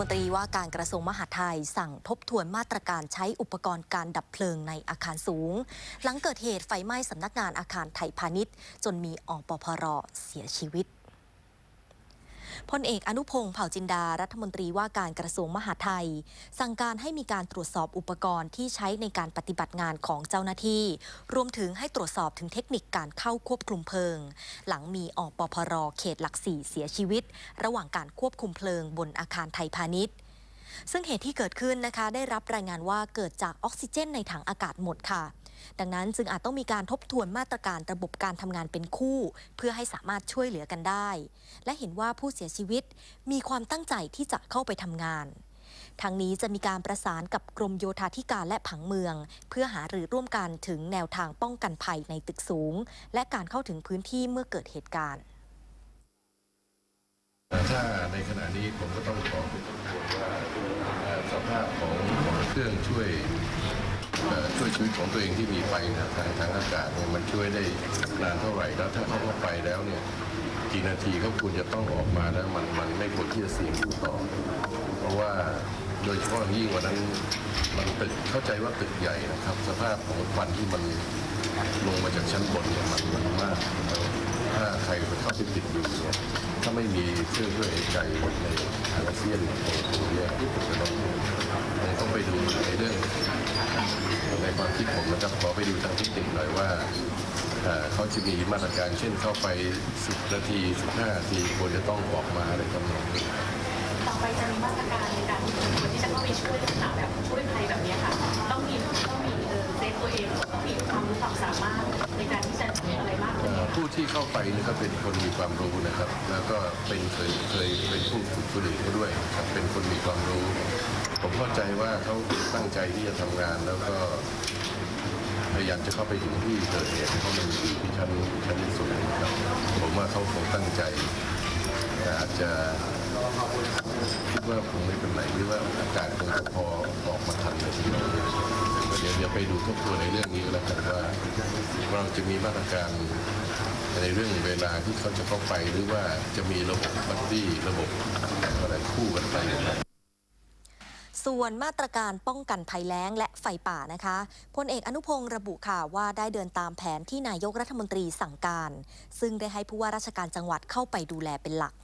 มนตรีว่าการกระทรวงมหาดไทย สั่งทบทวนมาตรการใช้อุปกรณ์การดับเพลิงในอาคารสูง หลังเกิดเหตุไฟไหม้สำนักงานอาคารไทยพาณิชย์ จนมีอปพรเสียชีวิต พลเอกอนุพงศ์เผ่าจินดารัฐมนตรีว่าการกระทรวงมหาดไทย สั่งการให้มีการตรวจสอบอุปกรณ์ที่ใช้ในการปฏิบัติงานของเจ้าหน้าที่ รวมถึงให้ตรวจสอบถึงเทคนิคการเข้าควบคุมเพลิง หลังมีอปพรเขตหลักสี่เสียชีวิต ระหว่างการควบคุมเพลิงบนอาคารไทยพาณิชย์ซึ่งเหตุที่เกิดขึ้นนะคะ ได้รับรายงานว่าเกิดจากออกซิเจนในถังอากาศหมดค่ะ ดังนั้นจึงอาจต้องมีการทบทวนมาตรการระบบการทำงานเป็นคู่ เพื่อให้สามารถช่วยเหลือกันได้ และเห็นว่าผู้เสียชีวิตมีความตั้งใจที่จะเข้าไปทำงานทางนี้จะมีการประสานกับกรมโยธาธิการและผังเมือง เพื่อหารือร่วมกันถึงแนวทางป้องกันภัยในตึกสูง และการเข้าถึงพื้นที่เมื่อเกิดเหตุการณ์ ถ้าในขณะนี้ผมก็ต้องขอเป็นทบทวนว่าเอ่อสภาพของเครื่องช่วย ช่วยชีวิตของตัวเองที่มีไปนะทางทางอากาศเนี่ยมันช่วยได้นานเท่าไหร่แล้วถ้าเขาเข้าไปแล้วเนี่ยกี่นาทีเขาควรจะต้องออกมาแล้วมันมันไม่ควรที่จะเสี่ยงอยู่ต่อ เพราะว่าโดยเฉพาะยิ่งกว่านั้นมันตึกเข้าใจว่าตึกใหญ่นะครับ สภาพของควันที่มันลงมาจากชั้นบนเนี่ยมันมันมากถ้าใครไปเข้าไปติดอยู่เนี่ยถ้าไม่มีเครื่องช่วยหายใจในอาเซียนเนี่ยตรงตรงเนี้ยจะต้องคงต้องไปดู ในเรื่องในความคิดผมนะครับขอไปดูทางเทคนิคหน่อยว่าเอ่อเขาจะมีมาตรการเช่นเข้าไป 10 นาที 15 นาทีควรจะต้องออกมาอะไรทำนองนี้ต่อไปจะมีมาตรการในการที่คนที่จะเข้าไปช่วยลักษณะแบบช่วยภัยแบบเนี้ยค่ะ ต้องมีต้องมีเออเซฟตัวเองต้องมีความรู้ความสามารถในการที่จะทำอะไรมากขึ้นเอ่อผู้ที่เข้าไปนี่ก็เป็นคนมีความรู้นะครับ แล้วก็เป็นเคยเคยเป็นผู้ฝึกคนอื่นเขาด้วยครับเป็นคนมีความรู้ ผมเข้าใจว่าเขาตั้งใจที่จะทำงานแล้วก็พยายามจะเข้าไปถึงที่เกิดเหตุเพราะมันอยู่ที่ชั้นชั้นที่สูงครับผมว่าเขาคงตั้งใจแต่อาจจะคิดว่าคงไม่เป็นไรหรือว่าอากาศคงจะพอออกมาทันในที่นี้เดี๋ยวเดี๋ยวไปดูทบทวนในเรื่องนี้แล้วกันว่าเราจะมีมาตรการในเรื่องเวลาที่เขาจะเข้าไปหรือว่าจะมีระบบบัดดี้ระบบอะไรคู่กัน ส่วนมาตรการป้องกันภัยแล้งและไฟป่านะคะพลเอกอนุพงศ์ระบุค่ะว่าได้เดินตามแผนที่นายกรัฐมนตรีสั่งการ ซึ่งได้ให้ผู้ว่าราชการจังหวัดเข้าไปดูแลเป็นหลัก